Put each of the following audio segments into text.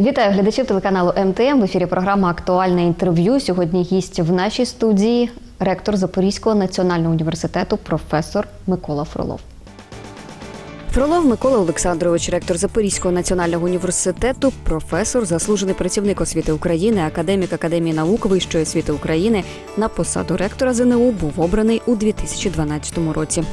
Вітаю глядачів телеканалу МТМ. В ефірі програма Актуальне інтерв'ю. Сьогодні гість в нашій студії ректор Запорізького національного університету, професор Микола Фролов. Фролов Микола Олександрович, ректор Запорізького національного університету, професор, заслужений працівник освіти України, академік Академії наук Вищої освіти України на посаду ректора ЗНУ був обраний у 2012 році.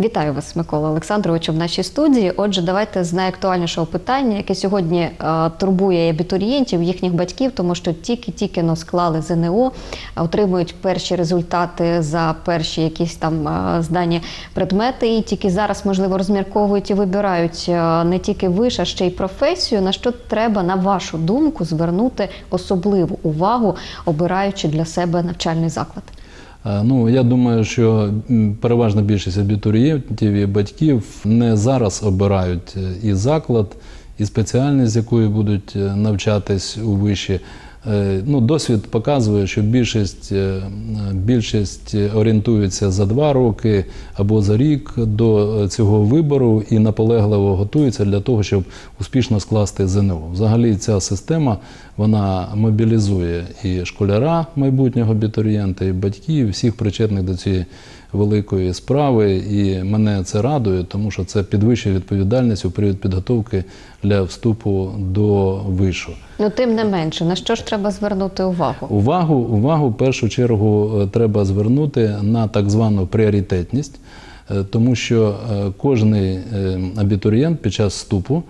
Вітаю вас, Микола Олександровичу, в нашій студії. Отже, давайте з найактуальнішого питання, яке сьогодні е, турбує абітурієнтів, їхніх батьків, тому що тільки-тільки но склали ЗНО, е, отримують перші результати за перші якісь там е, здані предмети, і тільки зараз, можливо, розмірковують і вибирають е, не тільки виш, а ще й професію. На що треба, на вашу думку, звернути особливу увагу, обираючи для себе навчальний заклад? Е, Ну, я думаю, що переважна більшість абітурієнтів і батьків не зараз обирають е, і заклад, і спеціальність, з якої будуть е, навчатись у виші. Е, Ну, досвід показує, що більшість, е, більшість орієнтується за два роки або за рік до е, цього вибору і наполегливо готується для того, щоб успішно скласти ЗНО. Взагалі ця система вона мобілізує і школяра майбутнього абітурієнта, і батьків, і всіх причетних до цієї великої справи. І мене це радує, тому що це підвищує відповідальність у період підготовки для вступу до вишу. Ну, тим не менше, на що ж треба звернути увагу? Увагу, увагу в першу чергу е, треба звернути на так звану пріоритетність, е, тому що е, кожний абітурієнт під час вступу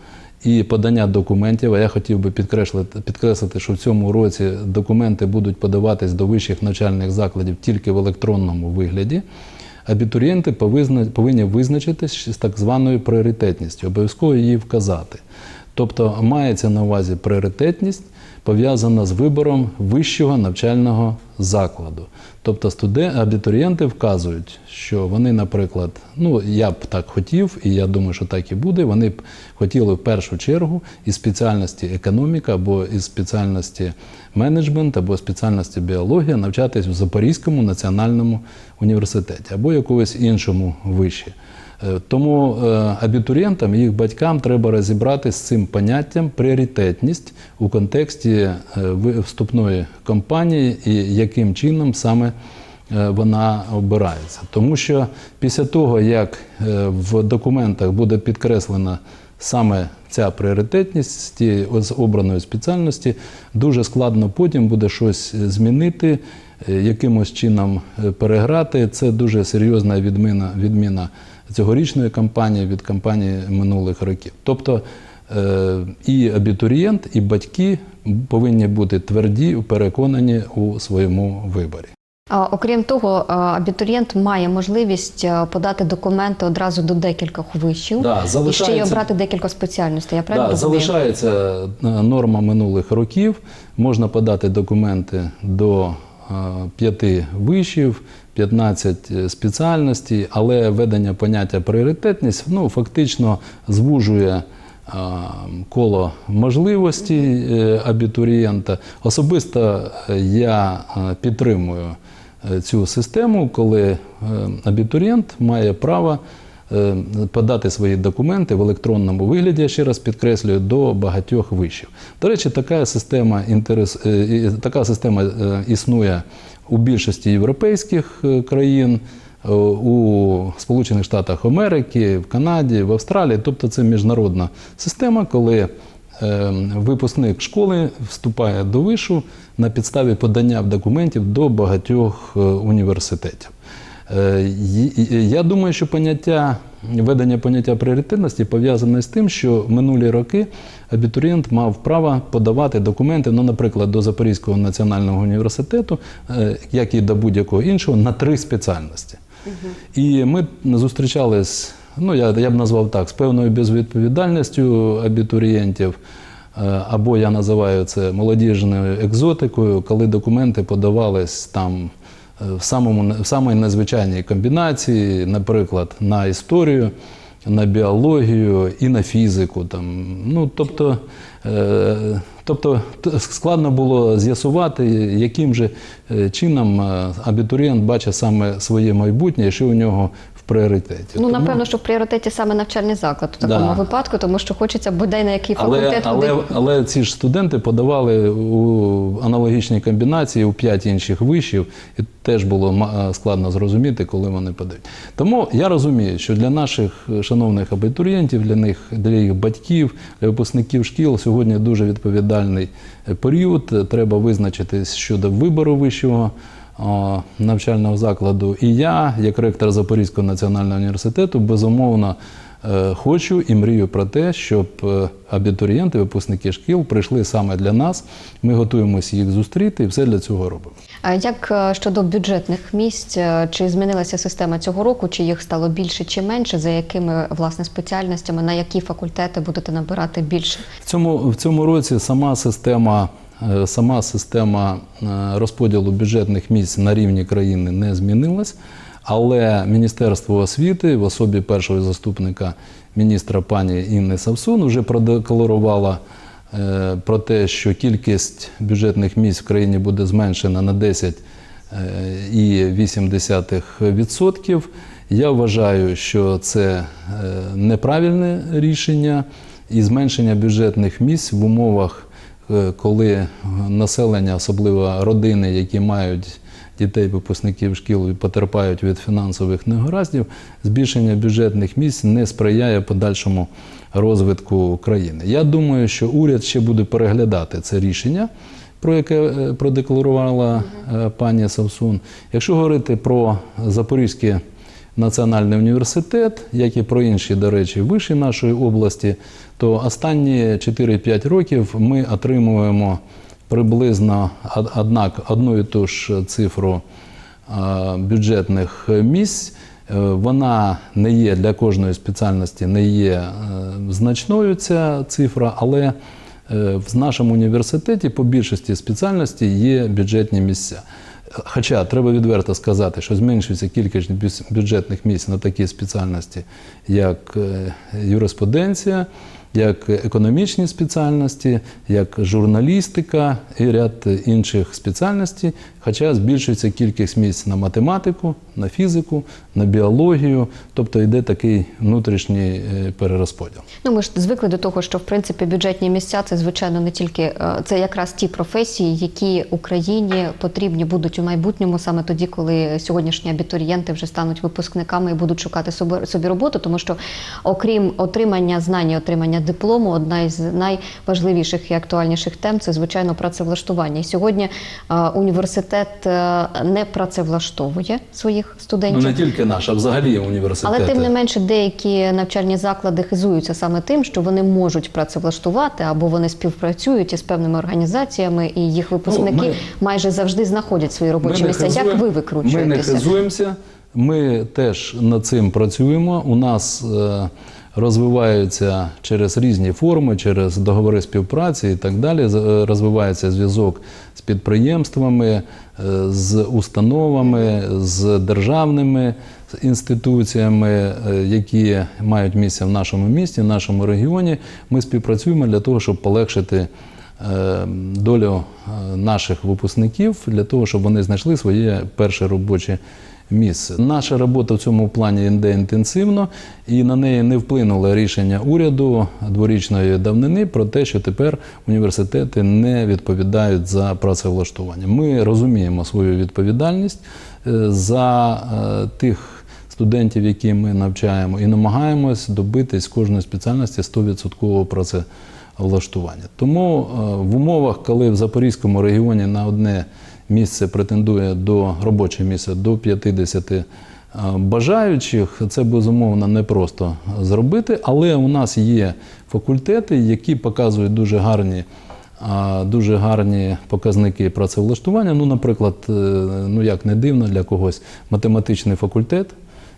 і подання документів, а я хотів би підкреслити, підкреслити, що в цьому році документи будуть подаватись до вищих навчальних закладів тільки в електронному вигляді. Абітурієнти повинні визначитись з так званою пріоритетністю, обов'язково її вказати. Тобто мається на увазі пріоритетність пов'язана з вибором вищого навчального закладу. Тобто студен... абітурієнти вказують, що вони, наприклад, ну я б так хотів, і я думаю, що так і буде. Вони б хотіли в першу чергу із спеціальності економіка або із спеціальності менеджмент або спеціальності біологія навчатись в Запорізькому національному університеті або якогось іншому виші. Е, Тому е, абітурієнтам і їх батькам треба розібратися з цим поняттям пріоритетність у контексті е, вступної кампанії і яким чином саме вона обирається. Тому що після того, як в документах буде підкреслена саме ця пріоритетність з обраної спеціальності, дуже складно потім буде щось змінити, якимось чином переграти. Це дуже серйозна відміна, відміна цьогорічної кампанії від кампанії минулих років. Тобто е, і абітурієнт, і батьки повинні бути тверді, переконані у своєму виборі. Окрім того, абітурієнт має можливість подати документи одразу до декількох вишів Да, і ще й обрати декілька спеціальностей. Я правильно Да, розумію? залишається е, норма минулих років. Можна подати документи до е, п'яти вишів, 15 спеціальностей, але введення поняття пріоритетність ну, фактично звужує е, коло можливостей е, абітурієнта. Особисто е, я е, підтримую е, цю систему, коли е, абітурієнт має право е, подати свої документи в електронному вигляді, я ще раз підкреслюю, до багатьох вишів. До речі, така система, інтерес, е, така система е, існує у більшості європейських е, країн, е, у Сполучених Штатах Америки, в Канаді, в Австралії. Тобто це міжнародна система, коли е, випускник школи вступає до вишу на підставі подання документів до багатьох е, університетів. Е, Я думаю, що поняття введення поняття пріоритетності пов'язане з тим, що минулі роки абітурієнт мав право подавати документи, ну, наприклад, до Запорізького національного університету, е, як і до будь-якого іншого, на три спеціальності. І ми зустрічались, ну я, я б назвав так, з певною безвідповідальністю абітурієнтів. Е, Або я називаю це молодіжною екзотикою, коли документи подавались там в самому в самій незвичайній комбінації, наприклад, на історію, на біологію і на фізику. Там. Ну, тобто, е, тобто складно було з'ясувати, яким же е, чином е, абітурієнт бачить саме своє майбутнє, що у нього пріоритеті. Ну, Тому- напевно, що в пріоритеті саме навчальний заклад у такому Да. випадку, тому що хочеться бодай на який факультет але, куди. але ці ж студенти подавали у аналогічній комбінації у п'ять інших вишів, і теж було складно зрозуміти, коли вони подають. Тому я розумію, що для наших е, шановних абітурієнтів, для них, для їх батьків, для випускників шкіл сьогодні дуже відповідальний е, період. Е, Треба визначитись щодо вибору вищого навчального закладу. І я, як ректор Запорізького національного університету, безумовно е, хочу і мрію про те, щоб е, абітурієнти, випускники шкіл прийшли саме для нас. Ми готуємося їх зустріти і все для цього робимо. А Як е, щодо бюджетних місць, чи змінилася система цього року, чи їх стало більше чи менше, за якими власне спеціальностями, на які факультети будете набирати більше? В цьому, в цьому році сама система, сама система е, розподілу бюджетних місць на рівні країни не змінилась, але Міністерство освіти в особі першого заступника міністра пані Інни Савсун вже продекларувало е, про те, що кількість бюджетних місць в країні буде зменшена на 10,8%. Я вважаю, що це е, неправильне рішення і зменшення бюджетних місць в умовах, е, коли населення, особливо родини, які мають дітей, випускників шкіл і потерпають від фінансових негараздів, збільшення бюджетних місць не сприяє подальшому розвитку країни. Я думаю, що уряд ще буде переглядати це рішення. Про яке е, продекларувала е, пані Савсун. Якщо говорити про Запорізький національний університет, як і про інші, до речі, виші нашої області, то останні 4-5 років ми отримуємо приблизно однак одну і ту ж цифру е, бюджетних місць. Е, Вона не є для кожної спеціальності, не є е, значною ця цифра, але в нашому університеті по більшості спеціальностей є бюджетні місця. Хоча треба відверто сказати, що зменшується кількість бюджетних місць на такі спеціальності, як е, юриспруденція, як економічні спеціальності, як журналістика і ряд інших спеціальностей. Хоча збільшується кількість місць на математику, на фізику, на біологію, тобто йде такий внутрішній е, перерозподіл. Ну, ми ж звикли до того, що в принципі бюджетні місця це звичайно не тільки е, це якраз ті професії, які Україні потрібні будуть у майбутньому, саме тоді, коли сьогоднішні абітурієнти вже стануть випускниками і будуть шукати собі, собі роботу, тому що окрім отримання знань, і отримання диплому, одна із найважливіших і актуальніших тем це звичайно працевлаштування. І сьогодні е, університет е, не працевлаштовує своїх студентів. Ну не тільки наш, а взагалі університети. Але тим не менше, деякі навчальні заклади хизуються саме тим, що вони можуть працевлаштувати або вони співпрацюють із певними організаціями, і їх випускники Ну, ми- майже завжди знаходять свої робочі місця. Як хизуємо- ви Ми не викручуєтеся? хизуємося, ми теж над цим працюємо. У нас е, розвиваються через різні форми, через договори співпраці і так далі. е, Розвивається зв'язок з підприємствами, е, з установами, з державними інституціями, е, які мають місце в нашому місті, в нашому регіоні. Ми співпрацюємо для того, щоб полегшити долю наших випускників для того, щоб вони знайшли своє перше робоче місце. Наша робота в цьому плані йде інтенсивно, і на неї не вплинуло рішення уряду дворічної давнини про те, що тепер університети не відповідають за працевлаштування. Ми розуміємо свою відповідальність е, за е, тих студентів, які ми навчаємо, і намагаємось добитись кожної спеціальності 100% працевлаштування. Тому е, в умовах, коли в Запорізькому регіоні на одне місце претендує до робоче місце до 50 е, бажаючих, це безумовно непросто зробити, але у нас є факультети, які показують дуже гарні. Дуже гарні показники працевлаштування. Ну, наприклад, е, ну як не дивно для когось, математичний факультет,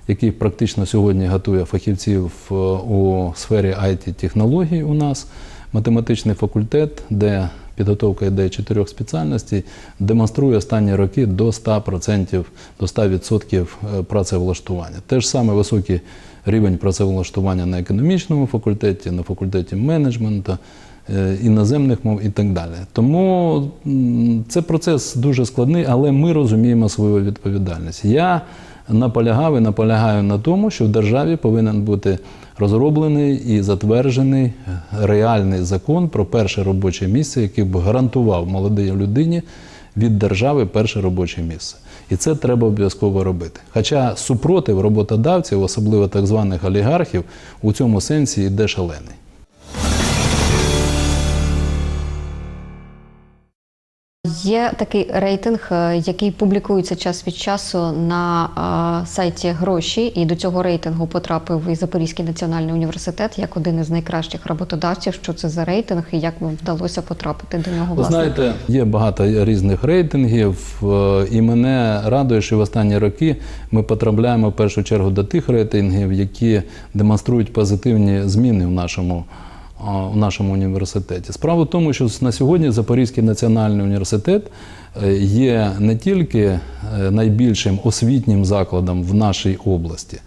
який практично сьогодні готує фахівців е, у сфері it технологій у нас. Математичний факультет, де підготовка йде чотирьох спеціальностей, демонструє останні роки до 100%, до 100% працевлаштування. Теж саме високий рівень працевлаштування на економічному факультеті, на факультеті менеджменту, е, іноземних мов і так далі. Тому це процес дуже складний, але ми розуміємо свою відповідальність. Я наполягав і наполягаю на тому, що в державі повинен бути розроблений і затверджений реальний закон про перше робоче місце, який б гарантував молодій людині від держави перше робоче місце. І це треба обов'язково робити. Хоча супротив роботодавців, особливо так званих олігархів, у цьому сенсі йде шалений. Є такий рейтинг, е, який публікується час від часу на е, сайті гроші, і до цього рейтингу потрапив і Запорізький національний університет як один із найкращих роботодавців. Що це за рейтинг і як вам вдалося потрапити до нього? Ви знаєте, є багато різних рейтингів, е, і мене радує, що в останні роки ми потрапляємо в першу чергу до тих рейтингів, які демонструють позитивні зміни в нашому. У нашому університеті справа в тому, що на сьогодні Запорізький національний університет е, є не тільки е, найбільшим освітнім закладом в нашій області,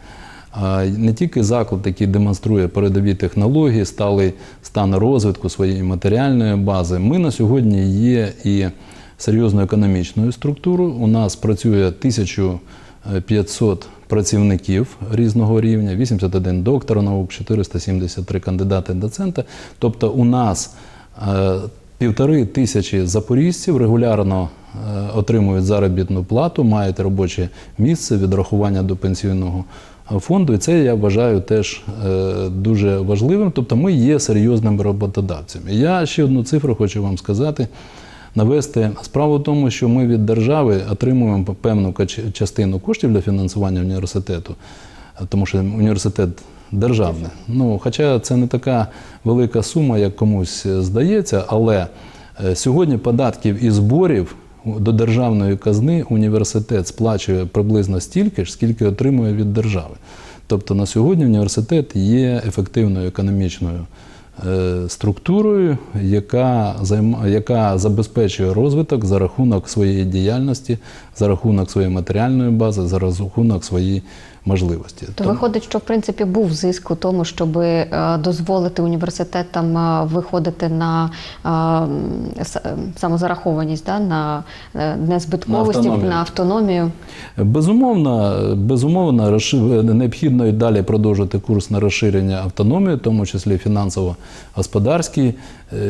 не тільки заклад, який демонструє передові технології, сталий стан розвитку своєї матеріальної бази. Ми на сьогодні є і серйозною економічною структурою. У нас працює 1500 працівників різного рівня, 81 доктора наук, 473 кандидати доцента. Тобто у нас е, півтори тисячі запорізців регулярно е, отримують заробітну плату, мають робоче місце, відрахування до пенсійного фонду. І це я вважаю теж е, дуже важливим. Тобто ми є серйозними роботодавцями. Я ще одну цифру хочу вам сказати. Навести справа в тому, що ми від держави отримуємо певну частину коштів для фінансування університету, тому що університет державний. Ну, хоча це не така велика сума, як комусь здається, але е, сьогодні податків і зборів до державної казни університет сплачує приблизно стільки ж, скільки отримує від держави. Тобто на сьогодні університет є ефективною економічною структурою, яка, яка забезпечує розвиток за рахунок своєї діяльності, за рахунок своєї матеріальної бази, за рахунок своєї можливості. То виходить, що в принципі був зиск у тому, щоб е, дозволити університетам е, виходити на е, самозарахованість, да, на незбитковості, На автономію. на автономію. Безумовно, безумовно, необхідно і далі продовжити курс на розширення автономії, в тому числі фінансово-господарській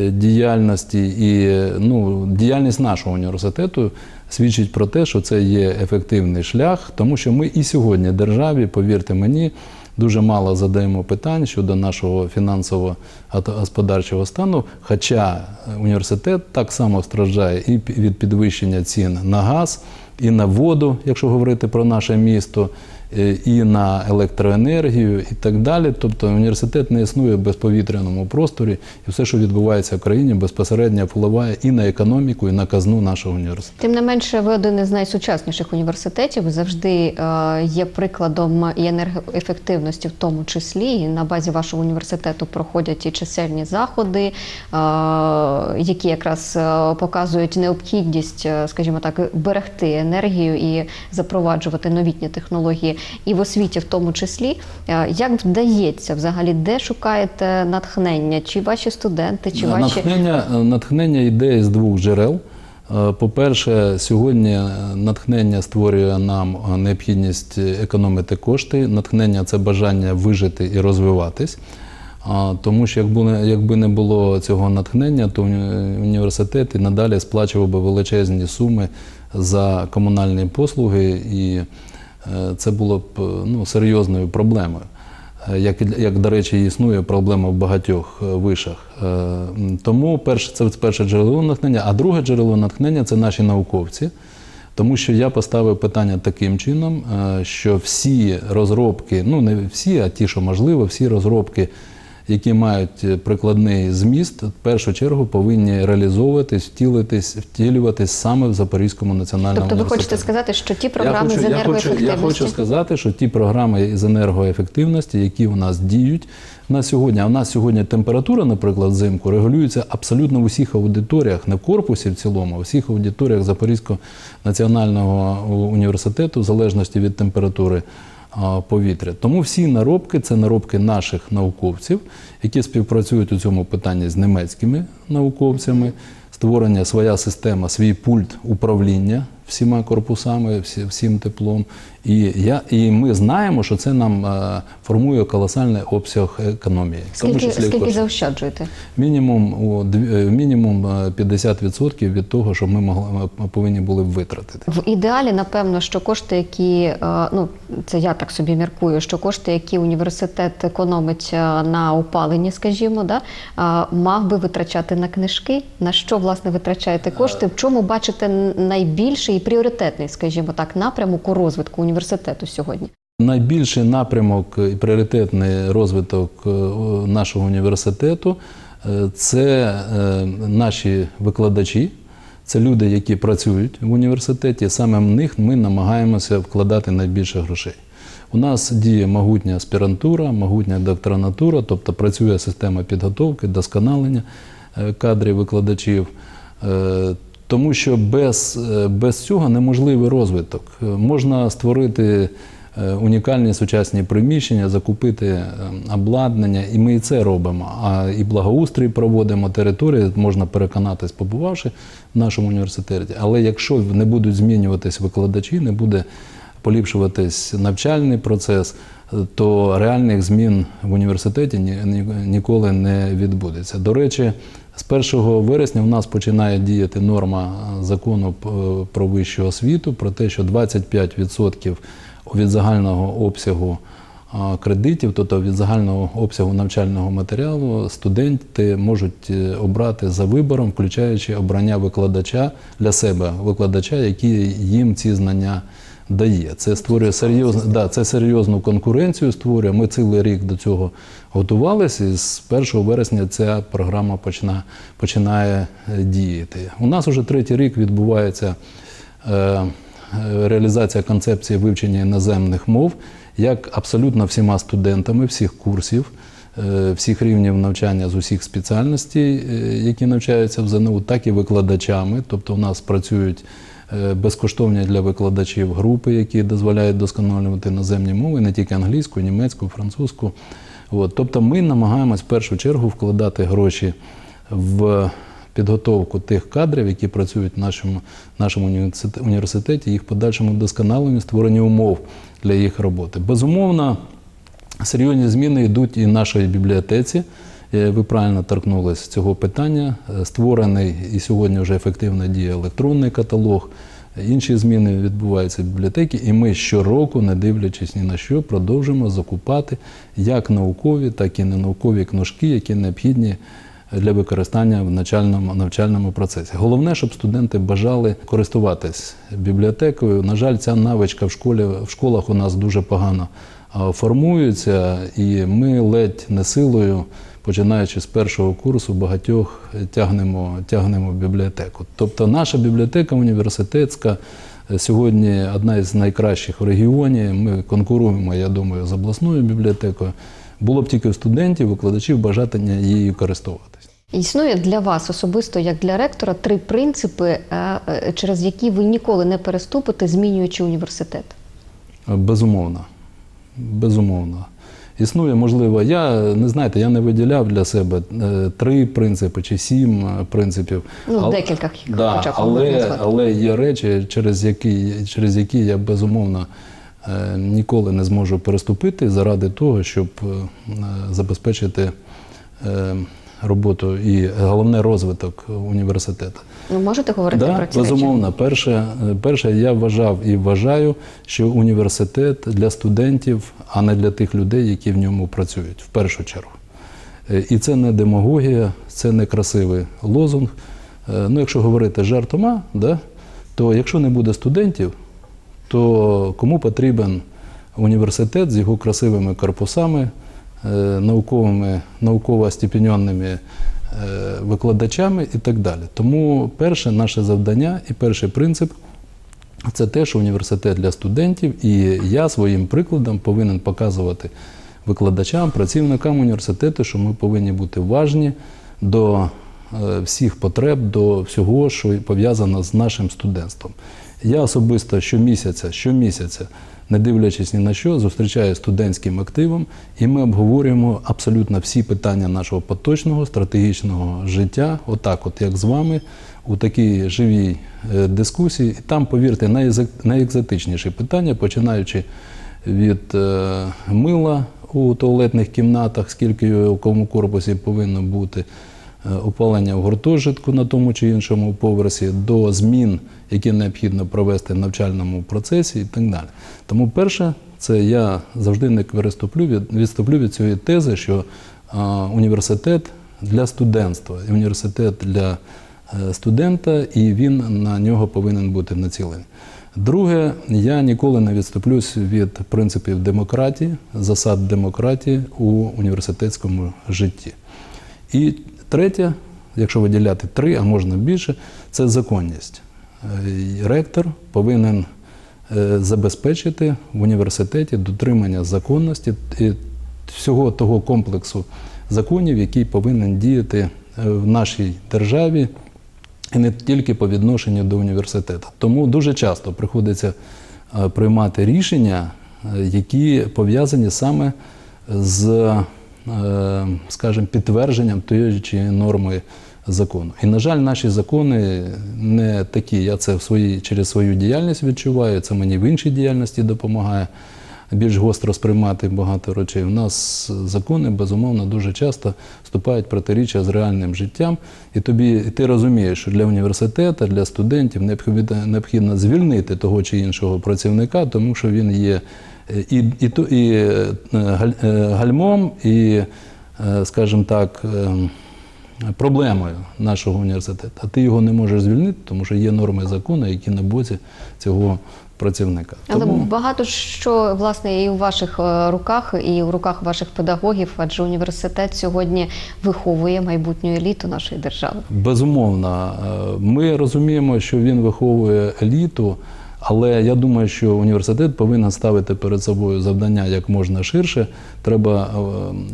діяльності. І ну, діяльність нашого університету свідчить про те, що це є ефективний шлях, тому що ми і сьогодні державі, повірте мені, дуже мало задаємо питань щодо нашого фінансово-господарчого стану. Хоча університет так само страждає і від підвищення цін на газ, і на воду, якщо говорити про наше місто, і на електроенергію, і так далі. Тобто університет не існує в безповітряному просторі, і все, що відбувається в країні, безпосередньо впливає і на економіку, і на казну нашого університету. Тим не менше, ви один із найсучасніших університетів. Завжди е, є прикладом і енергоефективності, в тому числі. І на базі вашого університету проходять і чисельні заходи, е, які якраз е, показують необхідність, скажімо так, берегти енергію і запроваджувати новітні технології, і в освіті, в тому числі. Е, Як вдається взагалі, де шукаєте натхнення? Чи ваші студенти, чи ваші Натхнення, натхнення йде з двох джерел. Е, По-перше, сьогодні натхнення створює нам е, необхідність економити кошти. Натхнення це бажання вижити і розвиватись. Тому що якби не, було цього натхнення, то університет і надалі сплачував би величезні суми за комунальні послуги, і е, це було б е, ну, серйозною проблемою. Е, Як, як, до речі, існує проблема в багатьох е, вишах. Е, Тому перше, це перше джерело натхнення, а друге джерело натхнення це наші науковці. Тому що я поставив питання таким чином, е, що всі розробки, ну не всі, а ті, що можливо, всі розробки, які мають е, прикладний зміст, в першу чергу повинні реалізовуватись, втілитись, втілюватись саме в Запорізькому національному тобто ви хочете сказати, що ті програми я хочу, з я хочу, я хочу сказати, що ті програми з енергоефективності, які у нас діють на сьогодні, а в нас сьогодні температура, наприклад, взимку регулюється абсолютно в усіх аудиторіях, не в корпусі в цілому, а в усіх аудиторіях Запорізького національного університету, в залежності від температури повітря. Тому всі наробки це наробки наших науковців, які співпрацюють у цьому питанні з німецькими науковцями. Створення своя система, свій пульт управління всіма корпусами, всі, всім теплом. І, я, і ми знаємо, що це нам е, формує колосальний обсяг економії. в тому Скільки, числі скільки заощаджуєте? Мінімум, о, дві- е, мінімум е, 50% від того, що ми могли, е, повинні були б витратити. В ідеалі, напевно, що кошти, які е, ну це я так собі міркую, що кошти, які університет економить е, на опаленні, скажімо, да, е, мав би витрачати на книжки. На що власне витрачаєте кошти? В чому бачите найбільший пріоритетний, скажімо так, напрямок у розвитку університету сьогодні? Найбільший напрямок і пріоритетний розвиток е, нашого університету е, це е, наші викладачі, це люди, які працюють в університеті. Саме в них ми намагаємося вкладати найбільше грошей. У нас діє могутня аспірантура, могутня докторантура, тобто працює система підготовки, досконалення кадрів викладачів. Тому що без, е, без цього неможливий розвиток. Е, Можна створити е, унікальні сучасні приміщення, закупити обладнання, і ми і це робимо. А і благоустрій проводимо території, можна переконатись, побувавши в нашому університеті. Але якщо не будуть змінюватись викладачі, не буде поліпшуватись навчальний процес, то реальних змін в університеті ні, ні- ніколи не відбудеться. До речі, з 1 вересня в нас починає діяти норма е, закону про вищу освіту про те, що 25% від загального обсягу кредитів, тобто від загального обсягу навчального матеріалу, студенти можуть е, обрати за вибором, включаючи обрання викладача для себе, викладача, який їм ці знання дає. Це створює серйозну, да, це серйозну конкуренцію. Створює. Ми цілий рік до цього готувалися, і з 1 вересня ця програма почина, починає е, діяти. У нас уже третій рік відбувається. Е, е, реалізація концепції вивчення іноземних мов як абсолютно всіма студентами всіх курсів, е, всіх рівнів навчання з усіх спеціальностей, які навчаються в ЗНУ, так і викладачами. Тобто у нас працюють безкоштовні для викладачів групи, які дозволяють досконалювати іноземні мови, не тільки англійську, німецьку, французьку. От. Тобто ми намагаємось в першу чергу вкладати гроші в підготовку тих кадрів, які працюють в нашому, нашому університеті, їх подальшому вдосконаленню, створенні умов для їх роботи. Безумовно, серйозні зміни йдуть і в нашій бібліотеці. Е, Ви правильно торкнулись цього питання. Е, Створений і сьогодні вже ефективно діє електронний каталог. Інші зміни відбуваються в бібліотеці, і ми щороку, не дивлячись ні на що, продовжуємо закупати як наукові, так і ненаукові книжки, які необхідні для використання в навчальному, навчальному процесі. Головне, щоб студенти бажали користуватись бібліотекою. На жаль, ця навичка в школі в школах у нас дуже погано формується, і ми ледь не силою, починаючи з першого курсу, багатьох тягнемо, тягнемо в бібліотеку. Тобто наша бібліотека університетська. е, Сьогодні одна із найкращих в регіоні. Ми конкуруємо, я думаю, з обласною бібліотекою. Було б тільки у студентів, викладачів бажання її користуватись. Існує для вас особисто, як для ректора, три принципи, е, е, через які ви ніколи не переступите, змінюючи університет. Безумовно. Безумовно. Існує, можливо, я не знаєте, я не виділяв для себе е, три принципи чи сім е, принципів. Ну, але, декілька да, хоча б але, але є речі, через які, через які я безумовно е, ніколи не зможу переступити заради того, щоб забезпечити роботу і головне розвиток університету. Ну, можете говорити Да, про речі? безумовно. Перше, перше, я вважав і вважаю, що університет для студентів, а не для тих людей, які в ньому працюють, в першу чергу. Е, І це не демагогія, це не красивий лозунг. Е, Ну, якщо говорити жартома, да, то якщо не буде студентів, то кому потрібен університет з його красивими корпусами, науковими, науково-стипендіонними е, викладачами і так далі. Тому перше наше завдання і перший принцип це те, що університет для студентів, і я своїм прикладом повинен показувати викладачам, працівникам університету, що ми повинні бути уважні до е, всіх потреб, до всього, що пов'язано з нашим студентством. Я особисто щомісяця, щомісяця, не дивлячись ні на що, зустрічаю студентським активом, і ми обговорюємо абсолютно всі питання нашого поточного стратегічного життя, отак, от як з вами, у такій живій е, дискусії. І там, повірте, найекзо- найекзотичніші питання, починаючи від е, мила у туалетних кімнатах, скільки у якому корпусі повинно бути, опалення в гуртожитку на тому чи іншому поверсі, до змін, які необхідно провести в навчальному процесі і так далі. Тому перше, це я завжди не відступлю від цієї тези, що е, університет для студентства, університет для е, студента, і він на нього повинен бути націлений. Друге, я ніколи не відступлюсь від принципів демократії, засад демократії у університетському житті. І третє, якщо виділяти три, а можна більше, це законність. Е, Ректор повинен е, забезпечити в університеті дотримання законності і всього того комплексу законів, який повинен діяти е, в нашій державі і не тільки по відношенню до університету. Тому дуже часто приходиться приймати рішення, які пов'язані саме з, скажімо, підтвердженням тієї чи норми закону. І, на жаль, наші закони не такі. Я це в своїй, через свою діяльність відчуваю, це мені в іншій діяльності допомагає більш гостро сприймати багато речей. У нас закони, безумовно, дуже часто вступають протиріччя з реальним життям. І тобі ти розумієш, що для університету, для студентів необхідно, необхідно звільнити того чи іншого працівника, тому що він є е, і, і, і е, е, гальмом, і, е, скажімо так, проблемою нашого університету. А ти його не можеш звільнити, тому що є норми закону, які на боці цього працівника. Але багато що власне і у ваших руках, і в руках ваших педагогів, адже університет сьогодні виховує майбутню еліту нашої держави. Безумовно, ми розуміємо, що він виховує еліту, але я думаю, що університет повинен ставити перед собою завдання як можна ширше. Треба е,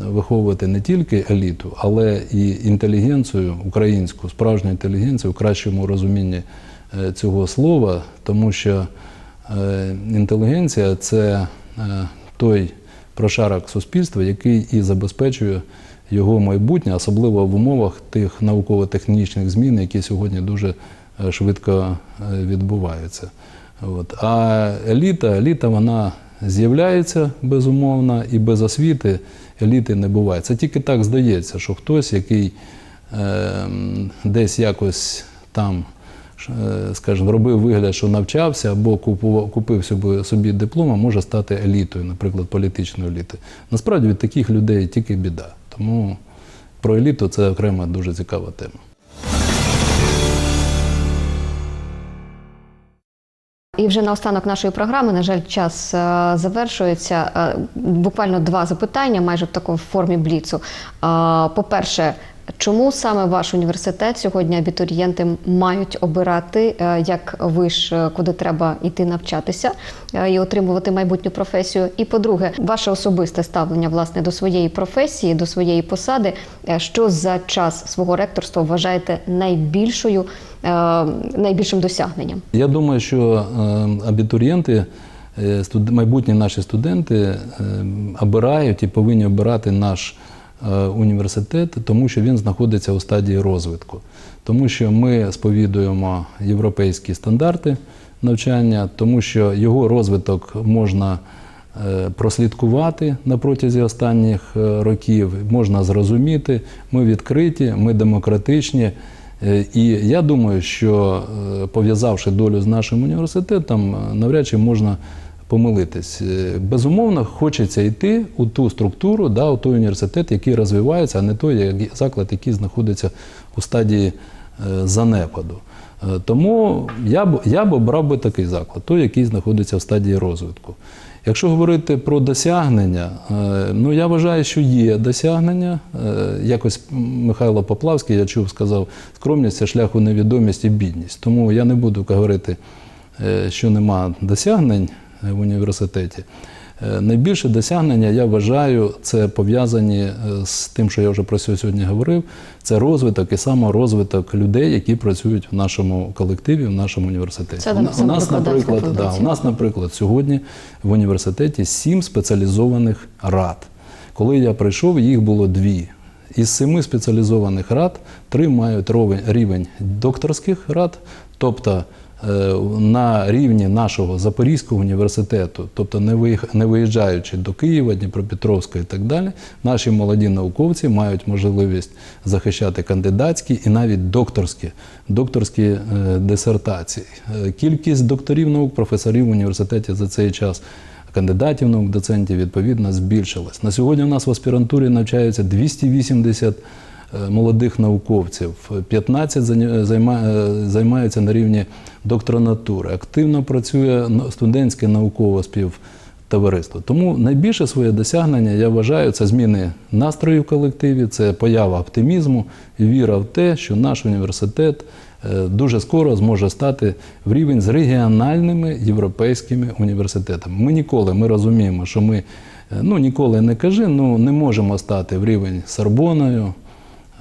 виховувати не тільки еліту, але і інтелігенцію українську, справжню інтелігенцію в кращому розумінні е, цього слова, тому що е, інтелігенція це той прошарок суспільства, який і забезпечує його майбутнє, особливо в умовах тих науково-технічних змін, які сьогодні дуже швидко відбуваються. От. А еліта, еліта вона з'являється безумовно, і без освіти еліти не буває. Це тільки так здається, що хтось, який е, десь якось там, е, скажімо, робив вигляд, що навчався або купував, купив собі, собі диплом, а може стати елітою, наприклад, політичною елітою. Насправді від таких людей тільки біда. Тому про еліту це окрема дуже цікава тема. І вже наостанок нашої програми, на жаль, час е, завершується. Е, буквально два запитання, майже в такому формі бліцу. Е, по-перше, чому саме ваш університет сьогодні абітурієнти мають обирати е, як виш, е, куди треба йти навчатися е, і отримувати майбутню професію? І по-друге, ваше особисте ставлення власне до своєї професії, до своєї посади, що за час свого ректорства вважаєте найбільшою, найбільшим досягненням? Я думаю, що е, абітурієнти, майбутні наші студенти е, обирають і повинні обирати наш університет, тому що він знаходиться у стадії розвитку. Тому що ми сповідуємо європейські стандарти навчання, тому що його розвиток можна е, прослідкувати на протязі останніх е, років, можна зрозуміти. Ми відкриті, ми демократичні. Е, І я думаю, що е, пов'язавши долю з нашим університетом, е, навряд чи можна помилитись. Е, Безумовно, хочеться йти у ту структуру, да, у той університет, який розвивається, а не той заклад, який знаходиться у стадії е, занепаду. Е, Тому я б, я б обрав би такий заклад, той, який знаходиться в стадії розвитку. Якщо говорити про досягнення, ну я вважаю, що є досягнення. Якось Михайло Поплавський, я чув, сказав, скромність це шлях у невідомість і бідність. Тому я не буду говорити, що нема досягнень в університеті. Е, Найбільше досягнення, я вважаю, це пов'язані е, з тим, що я вже про сьогодні говорив. Це розвиток і саморозвиток людей, які працюють в нашому колективі, в нашому університеті. Це у, у нас, наприклад, да, у нас, наприклад, сьогодні в університеті сім спеціалізованих рад. Коли я прийшов, їх було дві. Із семи спеціалізованих рад три мають рівень докторських рад, тобто е, на рівні нашого Запорізького університету, тобто не виїжджаючи до Києва, Дніпропетровська і так далі, наші молоді науковці мають можливість захищати кандидатські і навіть докторські, докторські е, дисертації. Е, Кількість докторів наук, професорів в університеті за цей час кандидатів наук, доцентів відповідно збільшилась. На сьогодні у нас в аспірантурі навчаються 280 е, молодих науковців, 15 заня- займа- е, займаються на рівні доктронатури. Активно працює студентське наукове співтовариство. Тому найбільше своє досягнення я вважаю це зміни настрою в колективі, це поява оптимізму, віра в те, що наш університет е, дуже скоро зможе стати в рівень з регіональними європейськими університетами. Ми ніколи ми розуміємо, що ми е, ну ніколи не кажи, ну не можемо стати в рівень з Сорбоною.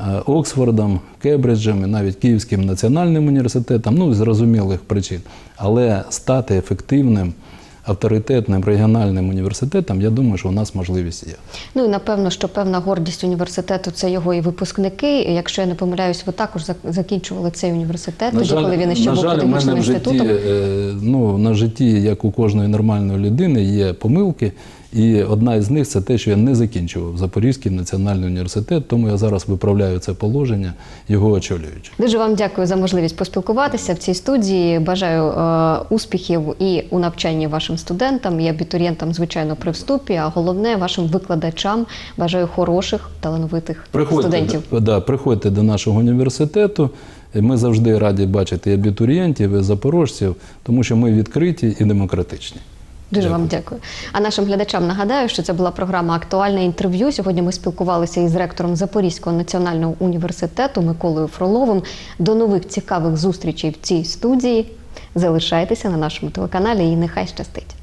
Е, Оксфордом, Кембриджем і навіть Київським національним університетом, ну з зрозумілих причин. Але стати ефективним, авторитетним регіональним університетом, я думаю, що у нас можливість є. Ну і напевно, що певна гордість університету це його і випускники. І Якщо я не помиляюсь, ви також закінчували цей університет, тоді, коли він ще на був жаль, мене в житті, інститутом. е, ну, на житті, як у кожної нормальної людини, є помилки. І одна із них це те, що я не закінчував Запорізький національний університет, тому я зараз виправляю це положення, його очолюючи. Дуже вам дякую за можливість поспілкуватися в цій студії. Бажаю е, успіхів і у навчанні вашим студентам, і абітурієнтам, звичайно, при вступі. А головне вашим викладачам бажаю хороших, талановитих студентів. Приходьте, да, приходьте до нашого університету. Ми завжди раді бачити і абітурієнтів, і запорожців, тому що ми відкриті і демократичні. Дуже вам дякую. А нашим глядачам нагадаю, що це була програма Актуальне інтерв'ю. Сьогодні ми спілкувалися із ректором Запорізького національного університету Миколою Фроловим. До нових цікавих зустрічей в цій студії. Залишайтеся на нашому телеканалі і нехай щастить.